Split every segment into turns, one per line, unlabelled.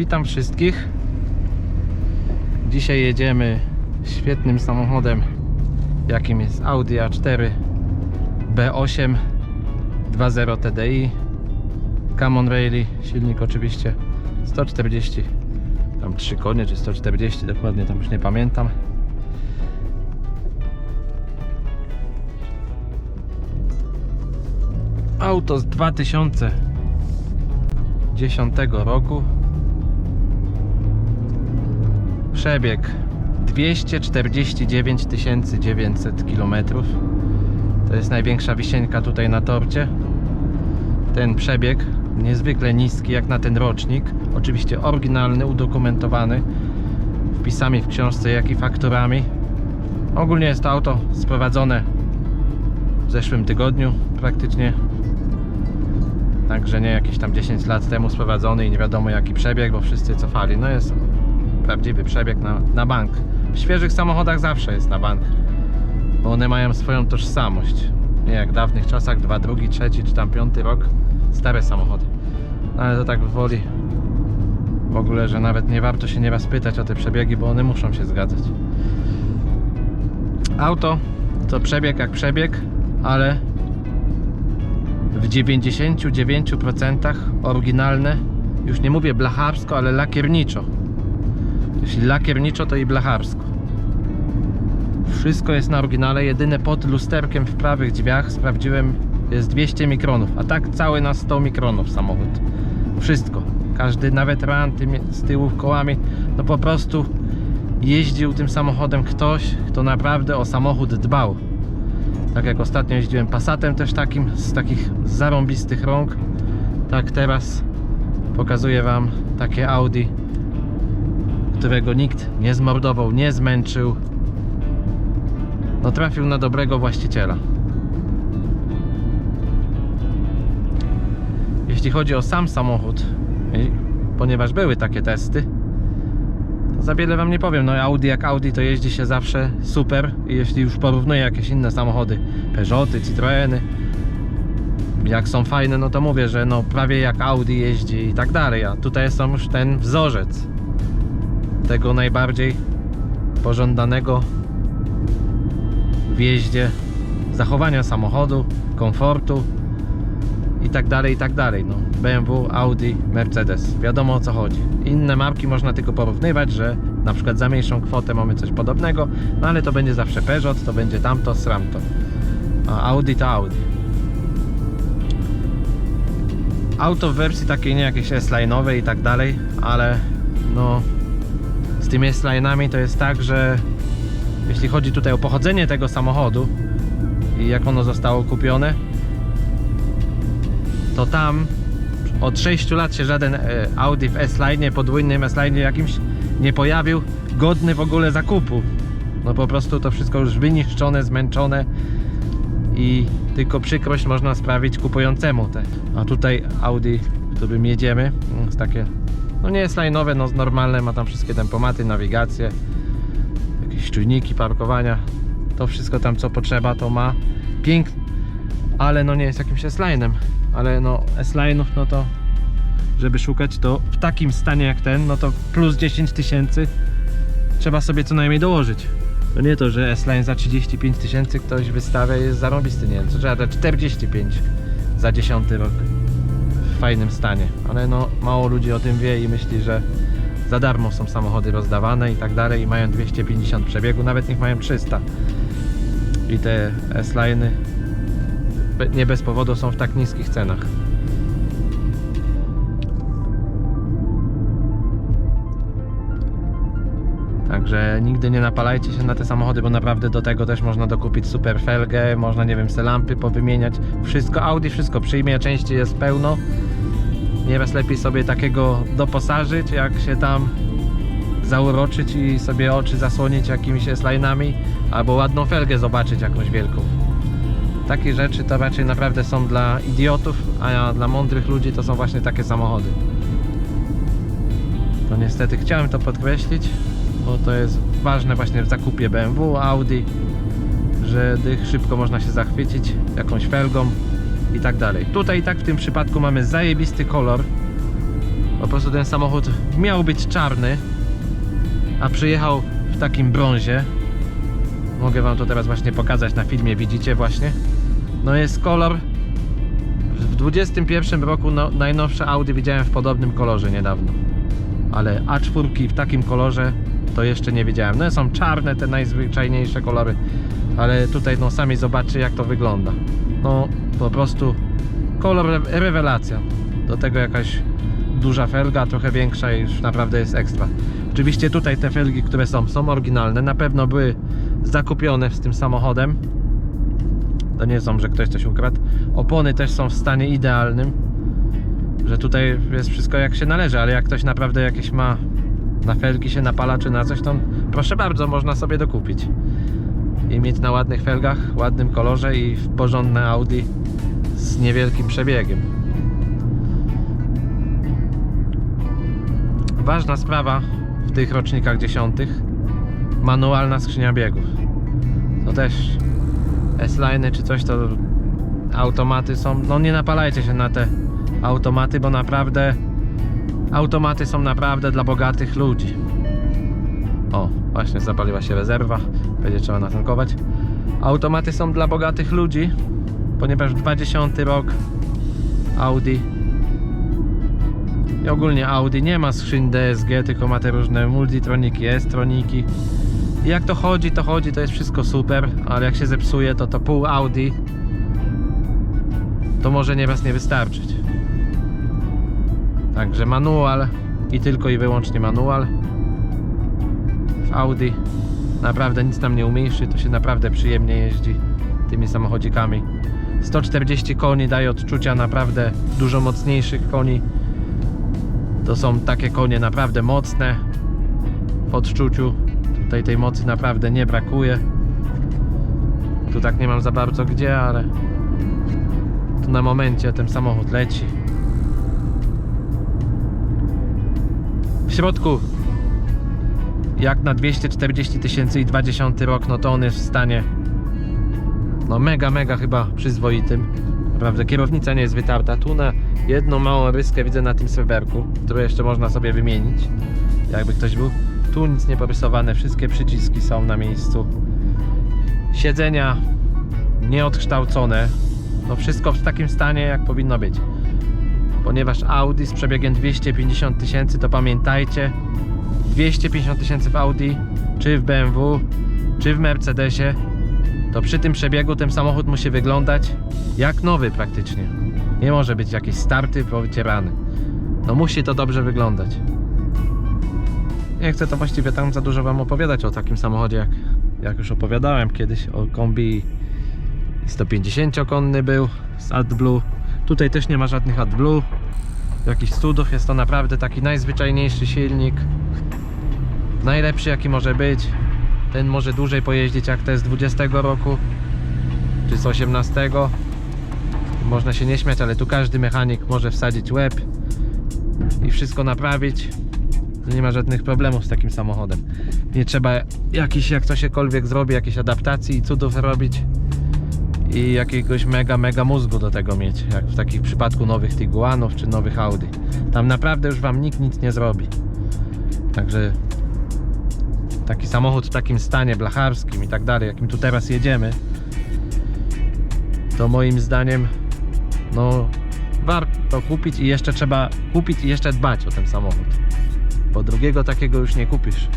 Witam wszystkich. Dzisiaj jedziemy świetnym samochodem, jakim jest Audi A4 B8 2.0 TDI Camon Rally, silnik oczywiście 140 tam 3 konie czy 140 dokładnie tam już nie pamiętam. Auto z 2010 roku przebieg 249 900 km to jest największa wisienka tutaj na torcie. Ten przebieg niezwykle niski jak na ten rocznik. Oczywiście oryginalny, udokumentowany wpisami w książce jak i fakturami. Ogólnie jest to auto sprowadzone w zeszłym tygodniu praktycznie. Także nie jakieś tam 10 lat temu sprowadzony i nie wiadomo jaki przebieg, bo wszyscy cofali. No jest prawdziwy przebieg na, na bank. W świeżych samochodach zawsze jest na bank, bo one mają swoją tożsamość. Nie jak w dawnych czasach, dwa, drugi, trzeci czy tam piąty rok, stare samochody. No ale to tak woli w ogóle, że nawet nie warto się nieraz pytać o te przebiegi, bo one muszą się zgadzać. Auto to przebieg jak przebieg, ale w 99% oryginalne, już nie mówię blacharsko, ale lakierniczo. Jeśli lakierniczo, to i blacharsko. Wszystko jest na oryginale, jedyne pod lusterkiem w prawych drzwiach sprawdziłem jest 200 mikronów, a tak cały na 100 mikronów samochód. Wszystko. Każdy, nawet ran tymi, z tyłu kołami, no po prostu jeździł tym samochodem ktoś, kto naprawdę o samochód dbał. Tak jak ostatnio jeździłem Passatem też takim, z takich zarąbistych rąk. Tak teraz pokazuję Wam takie Audi, którego nikt nie zmordował, nie zmęczył. No trafił na dobrego właściciela. Jeśli chodzi o sam samochód, ponieważ były takie testy, to za wiele wam nie powiem. No Audi jak Audi to jeździ się zawsze super i jeśli już porównuję jakieś inne samochody, Peugeoty, Citroeny, jak są fajne, no to mówię, że no prawie jak Audi jeździ i tak dalej, a tutaj jest już ten wzorzec tego najbardziej pożądanego w jeździe zachowania samochodu, komfortu i tak dalej, i tak dalej. No, BMW, Audi, Mercedes. Wiadomo o co chodzi. Inne marki można tylko porównywać, że na przykład za mniejszą kwotę mamy coś podobnego, no ale to będzie zawsze Peugeot, to będzie tamto, sramto. A Audi to Audi. Auto w wersji takiej nie jakieś S-line'owej i tak dalej, ale no tymi S-line'ami to jest tak, że jeśli chodzi tutaj o pochodzenie tego samochodu i jak ono zostało kupione, to tam od 6 lat się żaden e, Audi w S-Line, podwójnym S-Line jakimś nie pojawił, godny w ogóle zakupu. No po prostu to wszystko już wyniszczone, zmęczone i tylko przykrość można sprawić kupującemu te. A tutaj Audi, którym jedziemy, jest takie, no nie jest line'owe, no normalne, ma tam wszystkie tempomaty, nawigację, jakieś czujniki parkowania, to wszystko tam co potrzeba to ma. Piękny, ale no nie jest jakimś S-Line'em, ale no S-Line'ów no to żeby szukać to w takim stanie jak ten, no to plus 10 tysięcy trzeba sobie co najmniej dołożyć. To nie to, że S-Line za 35 tysięcy ktoś wystawia i jest zarąbisty, nie to trzeba dać 45 za 10 rok fajnym stanie, ale no mało ludzi o tym wie i myśli, że za darmo są samochody rozdawane i tak dalej i mają 250 przebiegu, nawet niech mają 300 i te S-Line'y nie bez powodu są w tak niskich cenach. Także nigdy nie napalajcie się na te samochody, bo naprawdę do tego też można dokupić super felgę, można nie wiem, se lampy powymieniać. Wszystko Audi, wszystko przyjmie, części jest pełno. Nieraz lepiej sobie takiego doposażyć, jak się tam zauroczyć i sobie oczy zasłonić jakimiś slajnami, albo ładną felgę zobaczyć jakąś wielką. Takie rzeczy to raczej naprawdę są dla idiotów, a dla mądrych ludzi to są właśnie takie samochody. To niestety chciałem to podkreślić, bo to jest ważne właśnie w zakupie BMW, Audi, że dych szybko można się zachwycić jakąś felgą i tak dalej. Tutaj tak w tym przypadku mamy zajebisty kolor. Po prostu ten samochód miał być czarny, a przyjechał w takim brązie. Mogę wam to teraz właśnie pokazać na filmie, widzicie właśnie. No jest kolor. W 21 roku no, najnowsze Audi widziałem w podobnym kolorze niedawno. Ale A4 w takim kolorze to jeszcze nie widziałem. No są czarne te najzwyczajniejsze kolory, ale tutaj no sami zobaczcie jak to wygląda. No po prostu kolor re- rewelacja. Do tego jakaś duża felga, trochę większa i już naprawdę jest ekstra. Oczywiście tutaj te felgi, które są, są oryginalne, na pewno były zakupione z tym samochodem. To nie są, że ktoś coś ukradł. Opony też są w stanie idealnym. Że tutaj jest wszystko jak się należy, ale jak ktoś naprawdę jakieś ma na felgi się napala czy na coś, to proszę bardzo, można sobie dokupić. I mieć na ładnych felgach, ładnym kolorze i w porządne Audi z niewielkim przebiegiem. Ważna sprawa w tych rocznikach dziesiątych manualna skrzynia biegów. To też S-Line czy coś to automaty są. No nie napalajcie się na te automaty, bo naprawdę automaty są naprawdę dla bogatych ludzi. O, właśnie zapaliła się rezerwa, będzie trzeba natankować. Automaty są dla bogatych ludzi, ponieważ 20 rok Audi i ogólnie Audi nie ma skrzyń DSG, tylko ma te różne multitroniki, S-troniki. I jak to chodzi, to chodzi, to jest wszystko super, ale jak się zepsuje, to to pół Audi to może nieraz nie wystarczyć. Także manual i tylko i wyłącznie manual w Audi naprawdę nic nam nie umniejszy, to się naprawdę przyjemnie jeździ tymi samochodzikami. 140 koni daje odczucia naprawdę dużo mocniejszych koni. To są takie konie naprawdę mocne w odczuciu. Tutaj tej mocy naprawdę nie brakuje. Tu tak nie mam za bardzo gdzie, ale tu na momencie ten samochód leci. W środku jak na 240 tysięcy i 20 rok, no to on jest w stanie no mega, mega chyba przyzwoitym. Naprawdę kierownica nie jest wytarta. Tu na jedną małą ryskę widzę na tym sreberku, którą jeszcze można sobie wymienić, jakby ktoś był. Tu nic nie porysowane, wszystkie przyciski są na miejscu. Siedzenia nieodkształcone. No wszystko w takim stanie, jak powinno być. Ponieważ Audi z przebiegiem 250 tysięcy, to pamiętajcie, 250 tysięcy w Audi, czy w BMW, czy w Mercedesie, to przy tym przebiegu ten samochód musi wyglądać jak nowy praktycznie. Nie może być jakiś starty, powycierany. No musi to dobrze wyglądać. Nie chcę to właściwie tam za dużo wam opowiadać o takim samochodzie, jak, jak już opowiadałem kiedyś o kombi 150-konny był z AdBlue. Tutaj też nie ma żadnych AdBlue. Jakichś cudów, jest to naprawdę taki najzwyczajniejszy silnik. Najlepszy jaki może być. Ten może dłużej pojeździć jak te z 20 roku czy z 18. Można się nie śmiać, ale tu każdy mechanik może wsadzić łeb i wszystko naprawić. Nie ma żadnych problemów z takim samochodem. Nie trzeba jakiś, jak cośkolwiek zrobi, jakiejś adaptacji i cudów robić i jakiegoś mega, mega mózgu do tego mieć, jak w takich przypadku nowych Tiguanów czy nowych Audi. Tam naprawdę już Wam nikt nic nie zrobi. Także taki samochód w takim stanie blacharskim i tak dalej, jakim tu teraz jedziemy, to moim zdaniem no warto kupić i jeszcze trzeba kupić i jeszcze dbać o ten samochód. Bo drugiego takiego już nie kupisz.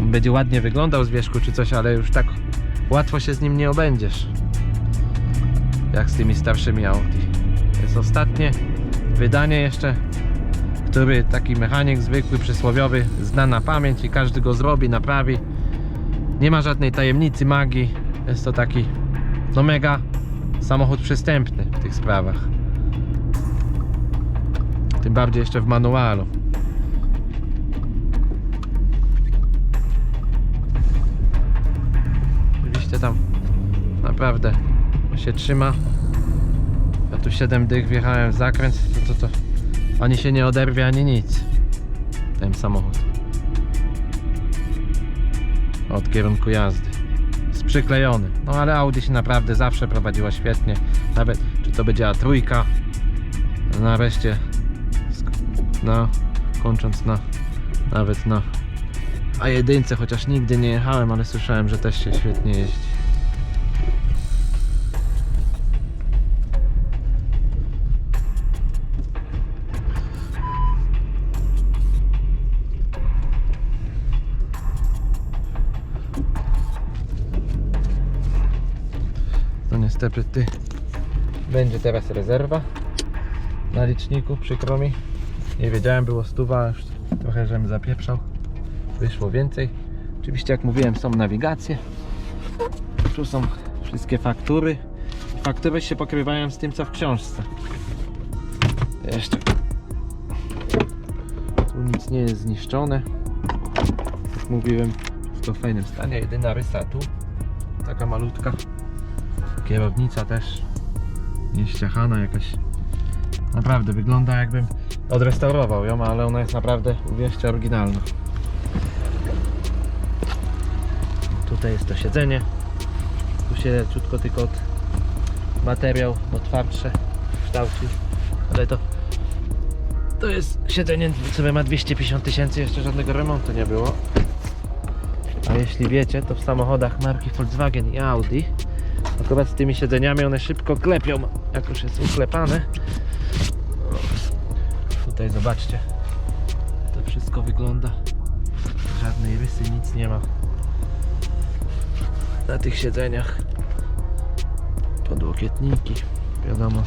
Będzie ładnie wyglądał z wierzchu czy coś, ale już tak łatwo się z nim nie obędziesz. Jak z tymi starszymi Audi. Jest ostatnie wydanie jeszcze który taki mechanik zwykły, przysłowiowy zna na pamięć i każdy go zrobi, naprawi. Nie ma żadnej tajemnicy, magii. Jest to taki no mega samochód przystępny w tych sprawach. Tym bardziej jeszcze w manualu. Oczywiście tam naprawdę się trzyma. Ja tu 7 dych wjechałem w zakręt, to, to, to ani się nie oderwie, ani nic. Ten samochód. Od kierunku jazdy. Jest przyklejony. No ale Audi się naprawdę zawsze prowadziła świetnie. Nawet czy to będzie A3. Nareszcie na, kończąc na, nawet na A1, chociaż nigdy nie jechałem, ale słyszałem, że też się świetnie jeździ. No niestety ty będzie teraz rezerwa na liczniku, przykro mi. Nie wiedziałem, było stuwa, już trochę żem zapieprzał. Wyszło więcej. Oczywiście jak mówiłem są nawigacje. Tu są wszystkie faktury. Faktury się pokrywają z tym co w książce. Jeszcze. Tu nic nie jest zniszczone. Jak mówiłem, w fajnym stanie. Jedyna rysa tu. Taka malutka. Kierownica też nieściachana jakaś. Naprawdę wygląda jakbym odrestaurował ją, ale ona jest naprawdę, uwierzcie, oryginalna. Tutaj jest to siedzenie. Tu się leciutko tylko od materiał, bo twardsze kształci. Ale to to jest siedzenie, które ma 250 tysięcy, jeszcze żadnego remontu nie było. A jeśli wiecie, to w samochodach marki Volkswagen i Audi Akurat z tymi siedzeniami one szybko klepią, jak już jest uklepane. Tutaj zobaczcie, to wszystko wygląda. Żadnej rysy, nic nie ma na tych siedzeniach. Podłokietniki, wiadomo.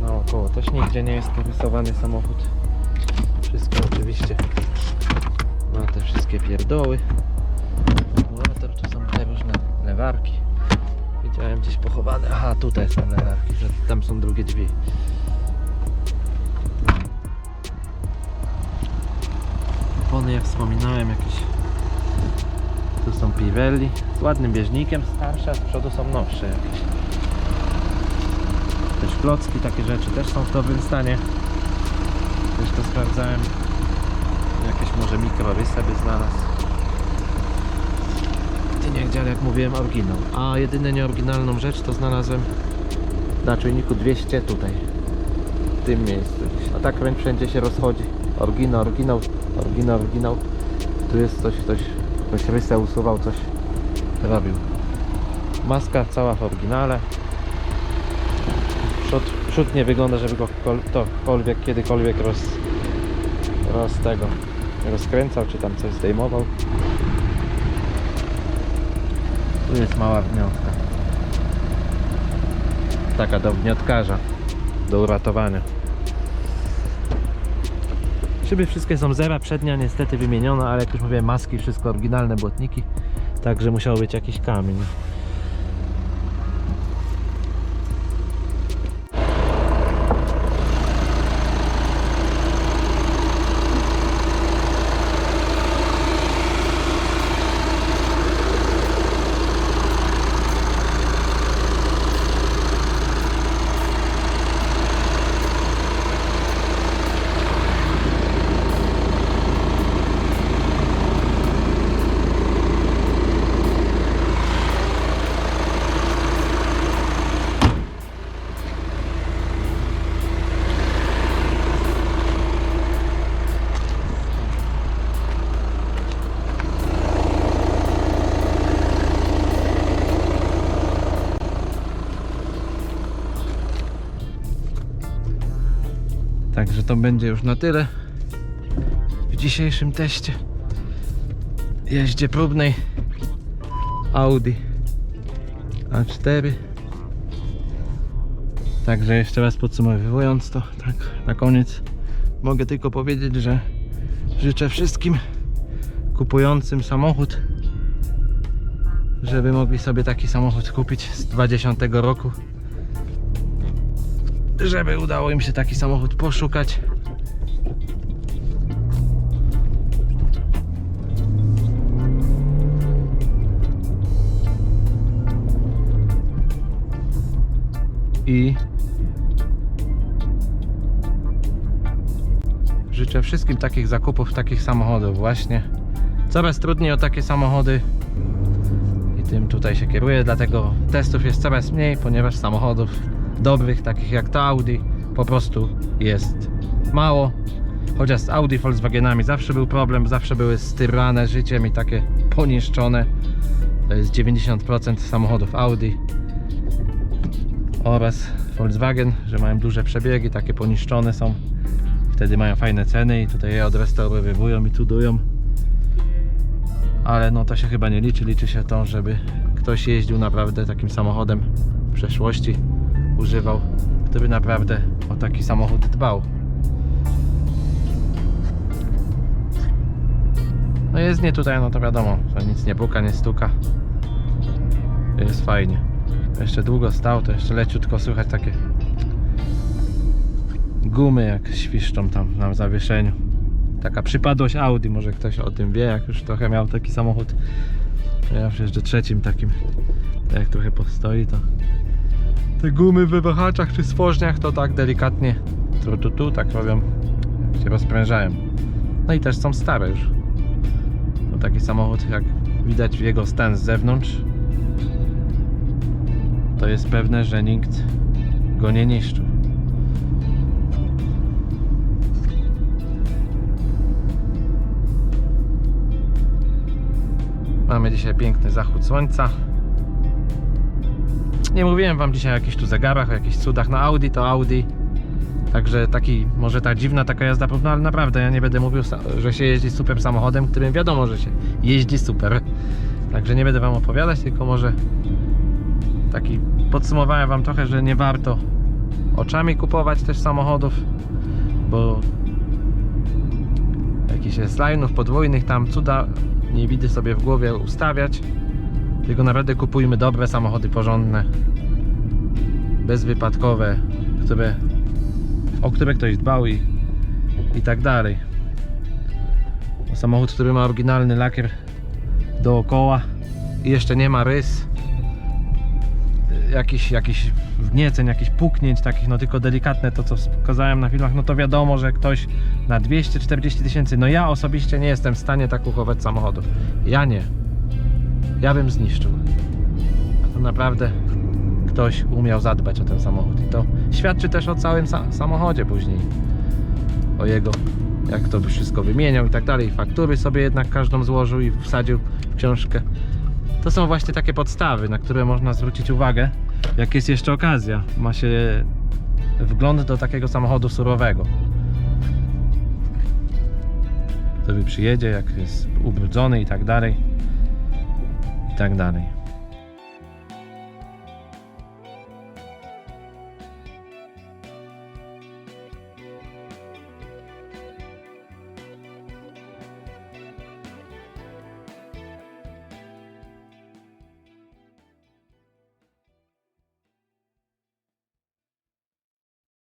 Naokoło też nigdzie nie jest porysowany samochód. Wszystko oczywiście ma te wszystkie pierdoły. Akumulator, tu są te różne lewarki. Widziałem gdzieś pochowane. Aha, tutaj są lewarki, tam są drugie drzwi. Opony, jak wspominałem, jakieś. Tu są Pirelli z ładnym bieżnikiem, starsze, a z przodu są nowsze jakieś. Też klocki, takie rzeczy też są w dobrym stanie. Też to sprawdzałem. Jakieś może mikrorysy by znalazł. Gdzie, ale jak mówiłem, oryginał. A jedynie nieoryginalną rzecz to znalazłem na czujniku 200 tutaj. W tym miejscu. A tak wręcz wszędzie się rozchodzi. Oryginał, oryginał, oryginał, oryginał. Tu jest coś, ktoś, ktoś rysę usuwał, coś robił. Maska cała w oryginale. Przód, przód nie wygląda, żeby go kol- ktokolwiek kiedykolwiek roz, roz tego rozkręcał, czy tam coś zdejmował. Tu jest mała wniotka. Taka do wniotkarza, do uratowania. Szyby wszystkie są zera, przednia niestety wymieniona, ale jak już mówiłem, maski, wszystko oryginalne błotniki. Także musiał być jakiś kamień. Także to będzie już na tyle. W dzisiejszym teście jeździe próbnej Audi A4 Także jeszcze raz podsumowując to tak na koniec mogę tylko powiedzieć, że życzę wszystkim kupującym samochód żeby mogli sobie taki samochód kupić z 20 roku żeby udało im się taki samochód poszukać. I życzę wszystkim takich zakupów, takich samochodów właśnie. Coraz trudniej o takie samochody i tym tutaj się kieruję, dlatego testów jest coraz mniej, ponieważ samochodów dobrych, takich jak to Audi, po prostu jest mało. Chociaż z Audi Volkswagenami zawsze był problem, zawsze były styrane życiem i takie poniszczone. To jest 90% samochodów Audi oraz Volkswagen, że mają duże przebiegi, takie poniszczone są. Wtedy mają fajne ceny i tutaj je odrestaurowywują i cudują. Ale no to się chyba nie liczy, liczy się to, żeby ktoś jeździł naprawdę takim samochodem w przeszłości, używał, który naprawdę o taki samochód dbał. No jest nie tutaj, no to wiadomo, że nic nie puka, nie stuka. Jest fajnie. Jeszcze długo stał, to jeszcze leciutko słychać takie gumy jak świszczą tam na zawieszeniu. Taka przypadłość Audi, może ktoś o tym wie, jak już trochę miał taki samochód. Ja już jeżdżę trzecim takim, jak trochę postoi to te gumy w wahaczach czy stworzniach to tak delikatnie tu, tu, tu, tak robią, jak się rozprężają. No i też są stare już. No taki samochód, jak widać w jego stan z zewnątrz, to jest pewne, że nikt go nie niszczył. Mamy dzisiaj piękny zachód słońca. Nie mówiłem wam dzisiaj o jakichś tu zegarach, o jakichś cudach. No Audi to Audi. Także taki, może ta dziwna taka jazda, no ale naprawdę ja nie będę mówił, że się jeździ super samochodem, którym wiadomo, że się jeździ super. Także nie będę wam opowiadać, tylko może taki podsumowałem wam trochę, że nie warto oczami kupować też samochodów, bo jakichś line'ów podwójnych tam cuda nie widzę sobie w głowie ustawiać. Tylko naprawdę kupujmy dobre samochody porządne, bezwypadkowe, które, o które ktoś dbał i, i tak dalej. Samochód, który ma oryginalny lakier dookoła i jeszcze nie ma rys jakiś, jakiś wgnieceń, jakichś puknięć takich, no tylko delikatne to co pokazałem na filmach, no to wiadomo, że ktoś na 240 tysięcy, no ja osobiście nie jestem w stanie tak uchować samochodów. Ja nie. Ja bym zniszczył. A to naprawdę ktoś umiał zadbać o ten samochód i to świadczy też o całym sa samochodzie później. O jego, jak to wszystko wymieniał i tak dalej. Faktury sobie jednak każdą złożył i wsadził w książkę. To są właśnie takie podstawy, na które można zwrócić uwagę, jak jest jeszcze okazja. Ma się wgląd do takiego samochodu surowego. Który przyjedzie, jak jest ubrudzony i tak dalej. I tak dalej.